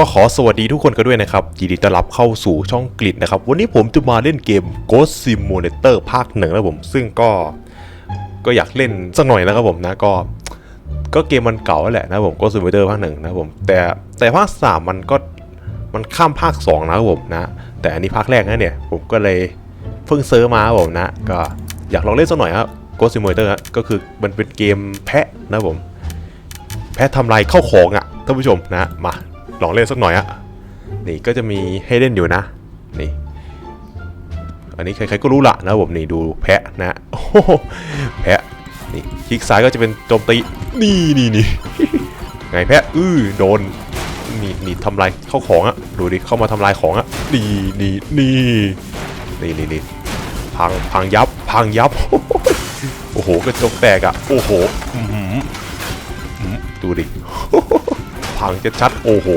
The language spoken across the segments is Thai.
ก็ขอสวัสดีทุกคนกันด้วยนะครับ ยินดีต้อนรับเข้าสู่ช่องกลิดนะครับ วันนี้ผมจะมาเล่นเกม Ghost Simulator ภาคหนึ่งแล้วผม ซึ่งก็ก็อยากเล่นสักหน่อยนะครับผมนะ ก็ ก็เกมมันเก่าแหละนะผม Ghost Simulator ภาคหนึ่งนะผม แต่แต่ภาคสามมันก็มันข้ามภาคสองนะครับผมนะ แต่อันนี้ภาคแรกนะเนี่ย ผมก็เลยเพิ่งเซิร์ฟมาครับผมนะ ก็อยากลองเล่นสักหน่อยครับ Ghost Simulator ฮะก็คือมันเป็นเกมแพะนะผม แพะทำลายเข้าของอะท่านผู้ชมนะมา ลองเล่นสักหน่อยอะนี่ก็จะมีให้เล่นอยู่นะนี่อันนี้ใครๆก็รู้ละนะผมนี่ดูแพะนะโอ้โหแพะนี่คลิกซ้ายก็จะเป็นโจมตีนี่นี่นี่ไงแพะอื้อโดนนี่นี่ทำลายเข้าของอะดูดิเข้ามาทำลายของอะนี่นี่นี่นี่นี่นี่พังพังยับพังยับโอ้โหกระจกแตกอะโอ้โหดูดิ พังจะชัดโอ้โห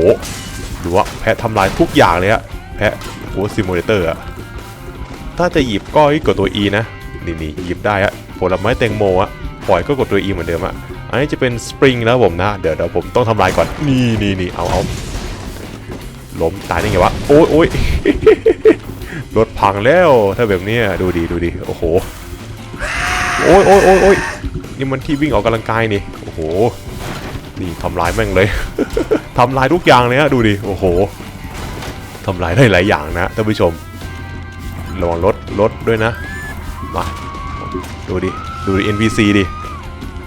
ดูว่าแพะทำลายทุกอย่างเลยอะแพะโอ้ซิมูเลเตอร์อะถ้าจะหยิบก็ให้กดตัว E นะนี่นี่หยิบได้อะผลไม้แตงโมอะปล่อยก็กดตัว E เหมือนเดิมอะอันนี้จะเป็นสปริงแล้วผมนะ เดี๋ยวเดี๋ยวผมต้องทำลายก่อนนี่นี่นี่เอาเอาล้มตายได้ไงวะ โอ้ยโอ้ยรถพังแล้วถ้าแบบนี้ดูดีดูดีโอ้โหโอ้ยโอ้ยโอ้ยโอ้ยนี่มันที่วิ่งออกกำลังกายนี่โอ้โห นี่ทำลายแม่งเลย ทำลายทุกอย่างเลยฮะดูดิ โอ้โหทำลายได้หลายอย่างนะท่านผู้ชมระวังรถรถด้วยนะ มา ดูดิ ดูดิ NPC ดิ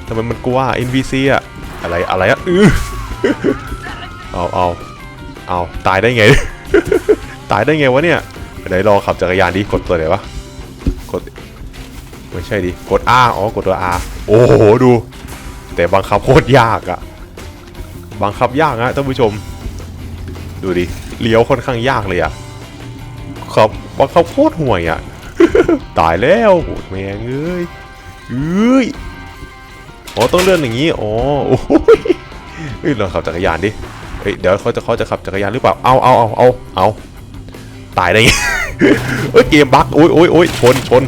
ทำไมมันกลัว NPC อะอะไรอะไรอะอื้อเอาเอาเอาตายได้ไง ตายได้ไงวะเนี่ยไหนลอขับจักรยานดิกดตัวไหนวะกดไม่ใช่ดิกด R อ๋อกดตัว R โอ้โหดู แต่บังคับโคตรยากอะ บังคับยากนะท่านผู้ชม ดูดิเลี้ยวค่อนข้างยากเลยอะครับบังคับโคตรห่วยอะตายแล้วโหแมงเอ้ยเอ้ยอ๋อต้องเลื่อนอย่างนี้อ๋อโอ้ยเฮ้ยลองขับจักรยานดิเฮ้ยเดี๋ยวเขาจะเขาจะขับจักรยานหรือเปล่าเอาเอาเอาเอาเอาตายได้ไงเอ้ยเกมบั๊กโอ้ยโอ้ยโอ้ยชนชน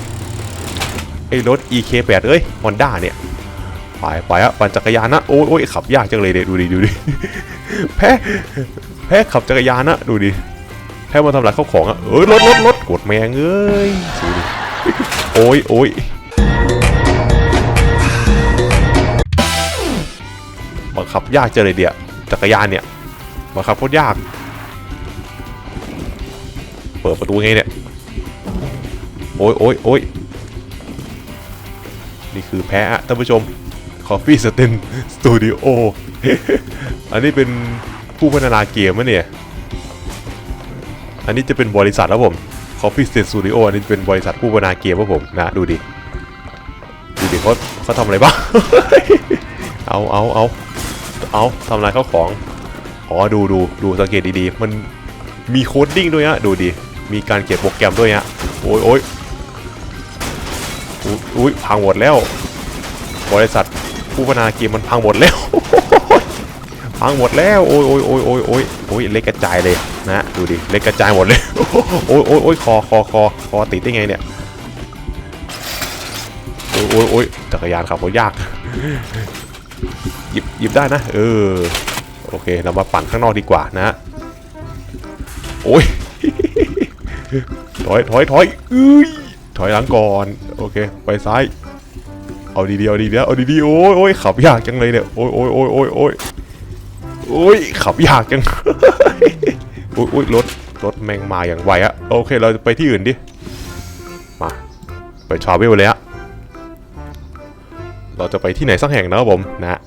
ไอ้รถ EK8 เอ้ยฮอนด้าเนี่ย ไปไปอะปั่นจักรยานนะโอ้ยโอ้ยขับยากจังเลยเด็ดูดิดูดิแพ้แพ้ขับจักรยานนะดูดิแพ้มาทำลายข้าวของอะเอ้ยรถรถรถกดแมงเอ้ยดูดิโอ้ยโอ้ยบังคับยากจังเลยเดียจักรยานเนี่ยบังคับโคตรยาก เปิดประตูไงเนี่ยโอ้ยโอ้ยโอ้ยนี่คือแพ้อะท่านผู้ชม Coffee s t e n Studio อันนี้เป็นผู้พัฒนาเกมมะเนี่ย อันนี้จะเป็นบริษัทแล้วผม Coffee s t e n Studio อันนี้เป็นบริษัทผู้พัฒนาเกมครับผมนะดูดิดูดิเขาเขาทำอะไรบ้างเอาเอาเอาเอาทำอะไรเข้าของอ๋อดูดูดูสังเกตดีๆ มันมีโคดดิ้งด้วยฮะดูดิมีการเขียนโปรแกรมด้วยฮะโอ้ยโอ้ยอุ๊ยอุ้ยพังหมดแล้ว บริษัท ผู้พัฒนาเกมมันพังหมดแล้วพังหมดแล้วโอ้ยโอ้ยโอ้ยโอ้ยโอ้ยโอ้ยเล็กกระจายเลยนะดูดิเล็กกระจายหมดเลยโอ้ยโอ้ยโอ้ยคอคอคอคอติดได้ไงเนี่ยโอ้ยโอ้ยโอ้ยจักรยานขับก็ยากหยิบหยิบได้นะเออโอเคเรามาปั่นข้างนอกดีกว่านะโอ้ยถอยถอยถอยอ้ยถอยหลังก่อนโอเคไปซ้าย เอาดีๆเอาดีๆเอาดีๆโอ้ยโอ้ยขับยากจังเลยเนี่ยโอ้ยโอ้ยโอ้ยโอ้ยโอ้ยโอ้ยขับยากจังโอ้ยโอ้ยรถรถแมงมาอย่างไวอะโอเคเราจะไปที่อื่นดิมาไปทราเวลเลยอะเราจะไปที่ไหนสักแห่งนะครับผมนะ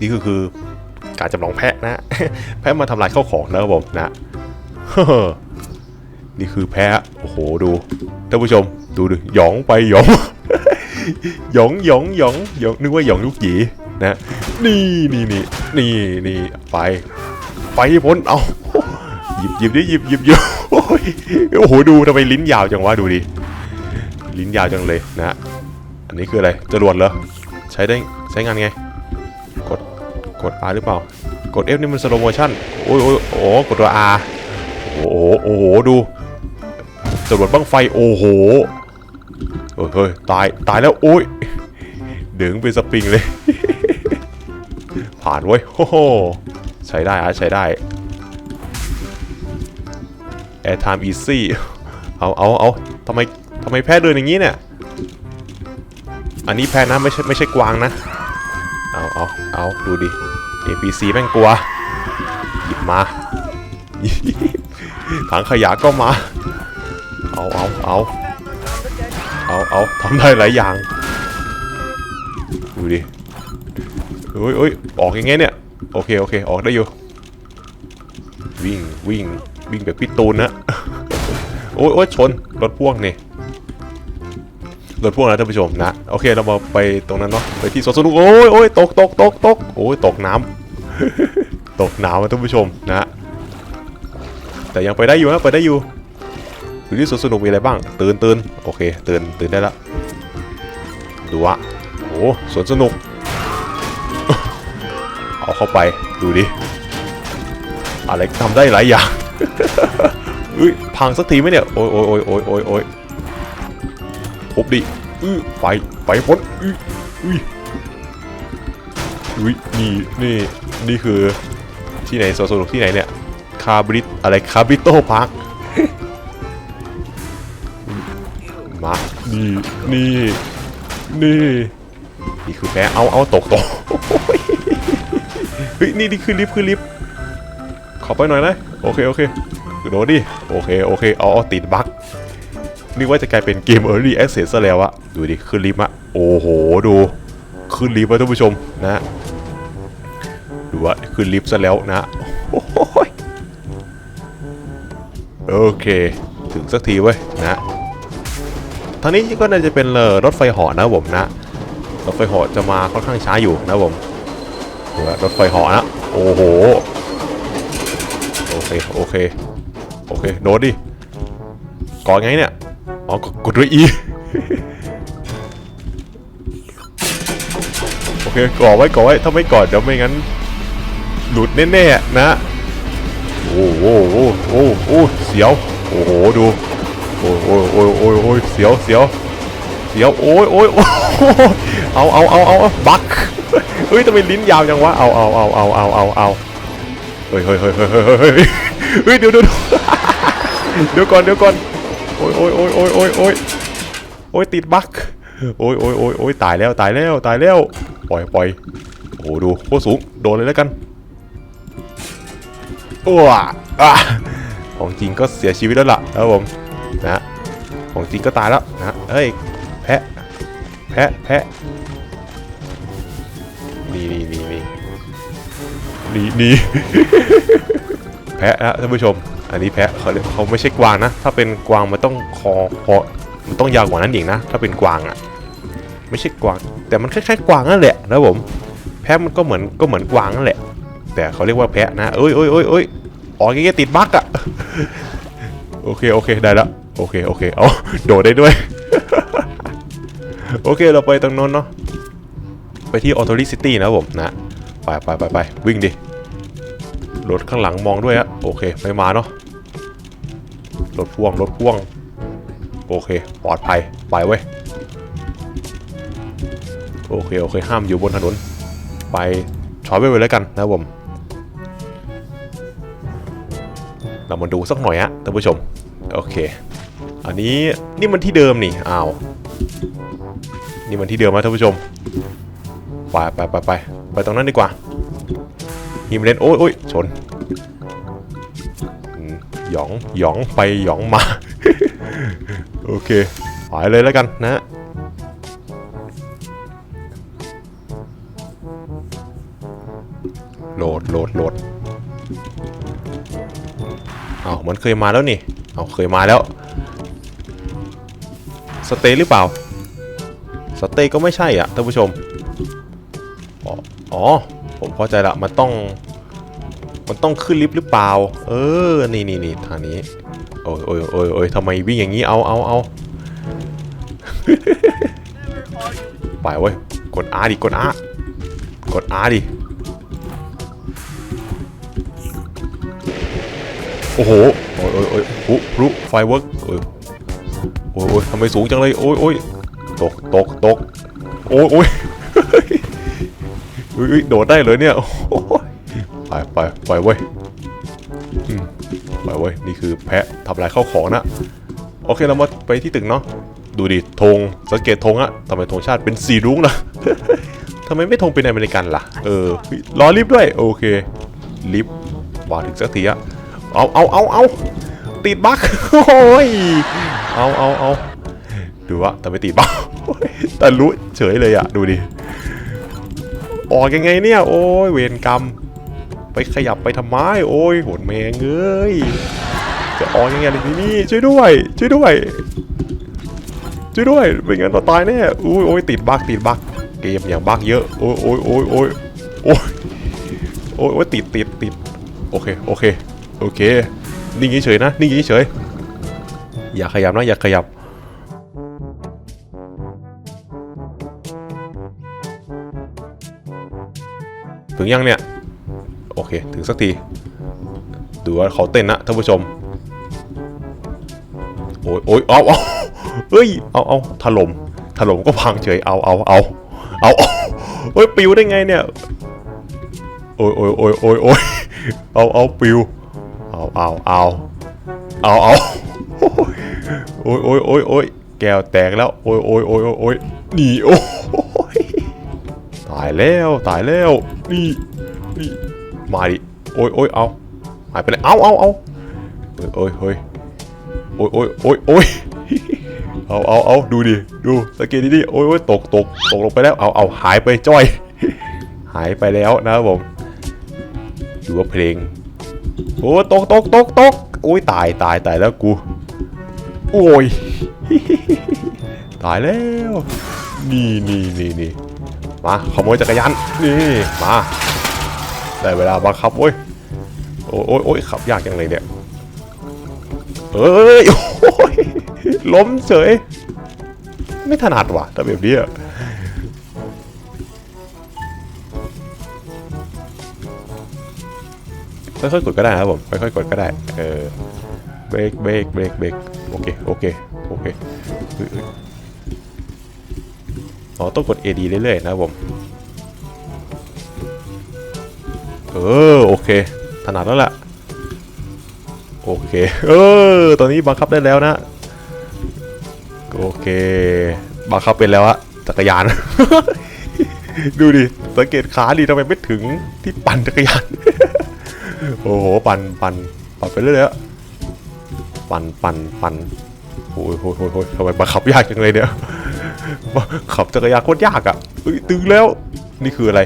นี่ก็คือการจำลองแพะนะ แพะมาทำลายข้าวของนะครับผมนะนี่คือแพะโอ้โหดูท่านผู้ชมดูดิหยองไปหยอง หยองหยองหยองหยองนึกว่าหยองลูกหยีนะนี่นี่นี่นี่นี่ไป ไปพ้นเอาหยิบหยิบดิหยิบหยิบหยิบโอ้โอ้โหดูทำไมลิ้นยาวจังวะดูดิลิ้นยาวจังเลยนะอันนี้คืออะไรจรวดเหรอใช้ได้ใช้งานไง กดกด R หรือเปล่า กด F นี่มันสโลโมชั่นโอ้ยโอ้ยโอ้โหกดตัว R โอ้โหโอ้โหดูจรวดบ้างไฟโอ้โห เฮ้ยเฮ้ยตายตายแล้วโอ้ยเดึงเป็นสปริงเลย ผ่านเว้ยโอ้โหใช้ได้อะใช้ได้ air time easy เอาเอาเอาทำไมทำไมแพ้เดินอย่างนี้เนี่ย อันนี้แพ้นะไม่ใช่ไม่ใช่กวางนะ เอาเอาเอาดูดิ APC แม่งกลัว หยิบมาถังขยะก็มา เอาเอาเอา เอาเอาทำได้หลายอย่าง ดูดิเฮ้ยเฮ้ยออกยังไงเนี่ย โอเค โอเค ออกได้อยู่ วิ่ง วิ่ง วิ่งแบบพี่ตูนนะโอ้ยโอ้ยชน รถพ่วงนี่ รถพ่วงนะท่านผู้ชมนะ โอเค เรามาไปตรงนั้นเนาะ ไปที่สวนสนุก โอ้ยโอ้ยตกตกตกตกโอ้ย ตกน้ำตกหน้ำนะท่านผู้ชมนะ แต่ยังไปได้อยู่นะ ไปได้อยู่ ดูที่สวนสนุกมีอะไรบ้าง ตื่นตื่นโอเค ตื่นตื่นได้ล้วดูอะโอ้สวนสนุก เอาเข้าไปดูดิอะไรทำได้หลายอย่างอุ้ยพังสักทีไหมเนี่ย โอ้ยโอ้ยโอ้ยโอ้ยโอ้ยโอ้ยปุ๊บดิอื้อไฟไฟพ้นอื้ออุ้ยอุ้ยนี่นี่นี่คือที่ไหนสวนสนุกที่ไหนเนี่ย คาบริตอะไรคาบริโตพาร์ค นี่นี่นี่นี่คือแพ้เอาเอาตกตกเฮ้ยนี่นี่คือลิฟต์คือลิฟต์ขอไปหน่อยนะโอเคโอเคโดดดิโอเคโอเคเอาเอาติดบั๊กนึกว่าจะกลายเป็นเกม Early Access ซะแล้วอะดูดิขึ้นลิฟต์อะโอ้โหดูขึ้นลิฟต์อะท่านผู้ชมนะดูว่าขึ้นลิฟต์ซะแล้วนะโอ้โหโอเค ถึงสักทีเว้ยนะ ทางนี้ก็น่าจะเป็นเอ่อรถไฟหาะนะผมนะ รถไฟหาะจะมาค่อนข้างช้าอยู่นะผมรถไฟหาะนะ โอ้โห โอเค โอเค โอเค โดดดิกอนไงเนี่ย อ๋อกดด้วย E โอเคก่อไว้ก่อไว้ ถ้าไม่ก่อเดี๋ยวไม่งั้น หลุดแน่ๆนะ โอ้โหโอ้โหโอ้โหเสียว โอ้โห ดู โอ้โหโอ้โหโอ้โหโอ้ยเสียวเสียวเสียวโอ้ยโอ้ยโอ้ยเอาเอาเอาเอาบักเฮ้ยทำไมลิ้นยาวจังวะเอาเอาเอาเอาเอาเอาเอาเฮ้ยเฮ้ยเฮ้ยเฮ้ยเฮ้ยเฮ้ยเดี๋ยวเดี๋ยวเดี๋ยวก่อนเดี๋ยวก่อนโอ้ยโอ้ยโอ้ยโอ้ยโอ้ยโอ้ยโอ้ยติดบั๊กโอ้ยโอ้ยโอ้ยโอ้ยตายแล้วตายแล้วตายแล้วปล่อยปล่อยโอ้ดูโคตรสูงโดนเลยแล้วกันอ้วอะของจริงก็เสียชีวิตแล้วล่ะครับผม นะของจริงก็ตายแล้วนะเฮ้ยแพะแพะแพะนี่นี่นี่นี่นี่นี่แพะนะท่านผู้ชม อันนี้แพะเขาเรียกเขาไม่ใช่กวางนะ ถ้าเป็นกวางมันต้องคอคอมันต้องยาวกว่านั้นอีกนะ ถ้าเป็นกวางอะ ไม่ใช่กวาง แต่มันคล้ายๆกวางนั่นแหละนะผม แพะมันก็เหมือนก็เหมือนกวางนั่นแหละ แต่เขาเรียกว่าแพะนะเอ้ยเอ้ยเอ้ยเอ้ยออกอย่างเงี้ติดบั๊กอะ โอเค โอเค ได้ล้วโอเค โอเค เอาโดดได้ด้วย โอเค เราไปตรงโน้นเนาะ ไปที่ a u t h o r i City นะผมนะ ไปไปไปไปวิ่งดิ รถข้างหลังมองด้วยฮะโอเค ไม่มาเนาะ รถพ่วง รถพ่วง โอเค ปลอดภัย ไปเว้ย โอเค โอเค ห้ามอยู่บนถนน ไปชอยไปเลยแล้วกันนะผมเรามาดูสักหน่อยฮะท่านผู้ชม โอเค อันนี้นี่มันที่เดิมนี่อ้าวนี่มันที่เดิมนะท่านผู้ชมไปไปไปไปไปตรงนั้นดีกว่าฮิมเลนโอ้ยโอ้ยชนหยองหยองไปหยองมา โอเคไปเลยแล้วกันนะโหลดโหลดโหลดเอาวมันเคยมาแล้วนี่ เอาเคยมาแล้ว สเตย์หรือเปล่า สเตย์ก็ไม่ใช่อะท่านผู้ชม อ๋ออผมเข้าใจละ มันต้อง มันต้องขึ้นลิฟต์หรือเปล่า เออ นี่นี่นี่ทางนี้ โอ้ยโอ้ยโอ้ยโอ้ยทำไมวิ่งอย่างนี้ เอาเอาเอาไปเว้ย กด R ดิ กด R กด R ดิโอ้โห พลุพลุไฟเวิร์กโอ้ยโอ้ยทำไมสูงจังเลยโอ้ยโอ้ยตกตกตกโอ้ยโอ้ยอุ้ยโดดได้เลยเนี่ยไปไปไปเว้ยไปเว้ยนี่คือแพะทำลายข้าวของนะโอเคเรามาไปที่ตึกเนาะดูดิธงสังเกตธงอะทำไมธงชาติเป็นสีรุ้งล่ะทำไมไม่ธงเป็นอเมริกันล่ะเออรอลิฟต์ด้วยโอเคลิฟต์มาถึงสักทีอะเอาเอาเอาเอา ติดบั๊กโอ้ยเอาเอาเอาดูว่าแต่ไม่ติดบั๊กแต่รู้เฉยเลยอะดูดิออกยังไงเนี่ยโอ้ยเวรกรรม ไปขยับไปทำไมโอ้ยโหดแมงเอ้ยจะออกยังไงเลยทีนี่ช่วยด้วย ช่วยด้วยช่วยด้วยไม่งั้นเราตายแน่อุ้ยโอ้ยติดบั๊กติดบั๊กเกมอย่างบั๊กเยอะโอ้ยโอ้ยโอ้ยโอ้ยโอ้ยโอ้ยติดติดติดโอเคโอเคโอเค นิ่งเฉยๆนะ นิ่งเฉยๆอย่าขยับนะ อย่าขยับ ถึงยังเนี่ย โอเค ถึงสักที ดูว่าเขาเต้นนะท่านผู้ชม โอ้ยโอ้ยเอาเอาเฮ้ย เอาเอาถล่ม ถล่มก็พังเฉย เอาเอาเอาเอาเฮ้ยปิวได้ไงเนี่ย โอ้ยโอ้ยโอ้ยโอ้ยโอ้ยเอาเอาปิว เอาเอาเอาเอาเอาโอ้ยโอ้ยโอ้ยโอ้ยแก้วแตกแล้วโอ้ยโอ้ยโอ้ยโอ้ยนี่โอ้ยตายแล้วตายแล้วนี่นี่มาดิโอ้ยโอ้ยเอาหายไปเลยเอาเอาเอาเฮ้ยโอ้ยเฮ้ยโอ้ยโอ้ยโอ้ยโอ้ยเอาเอาเอาดูดิดูสงเกตดิโอ้ยโอ้ยตกตกตกลงไปแล้วเอาเอาหายไปจ้อย หายไปแล้วนะครับผมดูว่าเพลง โอ้ตกตกตกตกโอ้ยตายตายตายแล้วกู โอ้ย ตายแล้ว นี่นี่นี่นี่มาขโมยจักรยาน นี่มา ได้เวลาบังคับโอ้ยโอ้ยโอ้ยขับยากจังเลยเนี่ยเอ้ยโอ้ยล้มเฉย ไม่ถนัดว่ะแต่แบบนี้ ค่อยๆกดก็ได้ครับผมค่อยๆกดก็ได้เออเบรกเบรกเบรกเบรกโอเคโอเคโอเคอ๋อต้องกด AD เรื่อยๆนะครับผมเออโอเคถนัดแล้วล่ะโอเคเออตอนนี้บังคับได้แล้วนะโอเคบังคับเป็นแล้วอะจักรยาน ดูดิสังเกตขาดิทำไมไม่ถึงที่ปั่นจักรยาน โอ้โห ปั่นปั่นปั่นไปเรื่อยๆอะปั่นปั่นปั่นโอ้ยโอ้ยโอ้ยโอ้ยทำไมบังคับยากจังเลยเนี่ยขับจักรยานโคตรยากอะเอ้ยตึงแล้ว นี่คืออะไร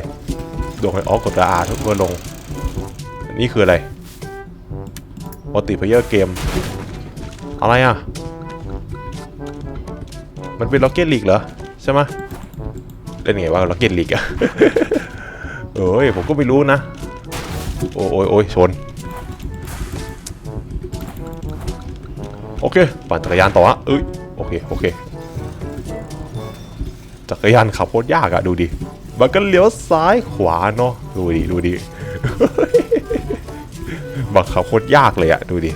ดวงไฟออกกดอาร์ทุกคนลง นี่คืออะไรปกติเพเยอร์เกม อะไรอะ มันเป็นล็อกเก็ตลีกเหรอ ใช่ไหมเล่นไงว่าล็อกเก็ตลีกอะเอ้ยผมก็ไม่รู้นะ โอ้ยโอ้ยโอ้ยชน โอเค ปั่นจักรยานต่อฮะเอ้ย โอเค โอเค จักรยานขับโคตรยากอะดูดิ มันก็เลี้ยวซ้ายขวาเนาะ ดูดิ ดูดิบังคับโคตรยากเลยอะดูดิ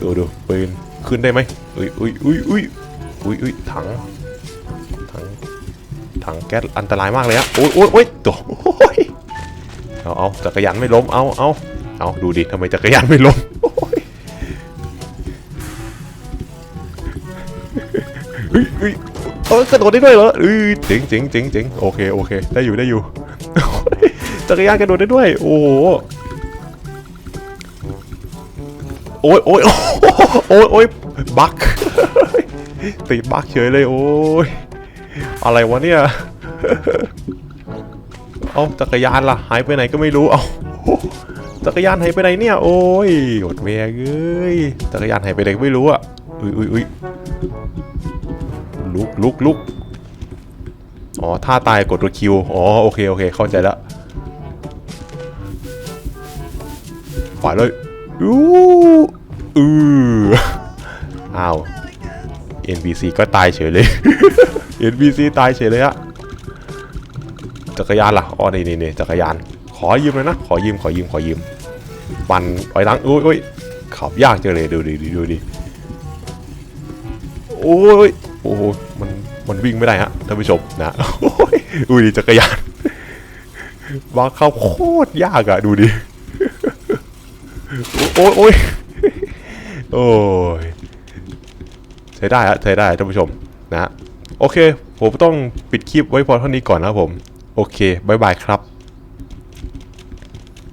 ดูดูปืนขึ้นได้ไหมอุ้ยอุ้ยอุ้ยอุ้ยอุ้ยอุ้ยถัง ถัง ถังแก๊สอันตรายมากเลยอะโอ้ยโอ้ยโอ้ยตัวโอ้ย เอาเอาจักรยานไม่ล้มเอาเอาเอาดูดิทำไมจักรยานไม่ล้มโอ้ยเฮ้ยเฮ้ยเออกระโดดได้ด้วยเหรอเอ้ยเจ๋งเจ๋งเจ๋งเจ๋งโอเคโอเค ได้อยู่ได้อยู่ จักรยานกระโดดได้ด้วย โอ้โหโอ้ยโอ้ยโอ้ยโอ้ยโอ้ยบักติดบักเฉยเลยโอ้ยอะไรวะเนี่ย เอาจักรยานล่ะ หายไปไหนก็ไม่รู้ เอาจักรยานหายไปไหนเนี่ย โอ้ยหดแวงเอ้ย จักรยานหายไปไหนก็ไม่รู้อะอุ้ยอุ้ยอุ้ยลุกลุกลุกอ๋อท่าตายกดตัวคิว อ๋อ โอเค โอเค เข้าใจแล้วขวาเลยอู้อืออ้าว NPC ก็ตายเฉยเลย NPC ตายเฉยเลยอะจักรยานล่ะ อ๋อนี่นี่นจักรยาน ขอยืมเลยนะ ขอยืม ขอยืม ขอยืม มันไอ้ลังอุ้ยอุ้ยขับยากจังเลย ดูดิดูดิโอ้ย โอ้มัน มันวิ่งไม่ได้ฮะ ท่านผู้ชมนะอุ้ยจักรยานว่าเข้าโคตรยากอะดูดิ โอ้ยโอ้ยโอ้ยใช้ได้ฮะใช้ได้ท่านผู้ชมนะโอเค ผมต้องปิดคลิปไว้พอเท่านี้ก่อนนะผม โอเคบายบายครับ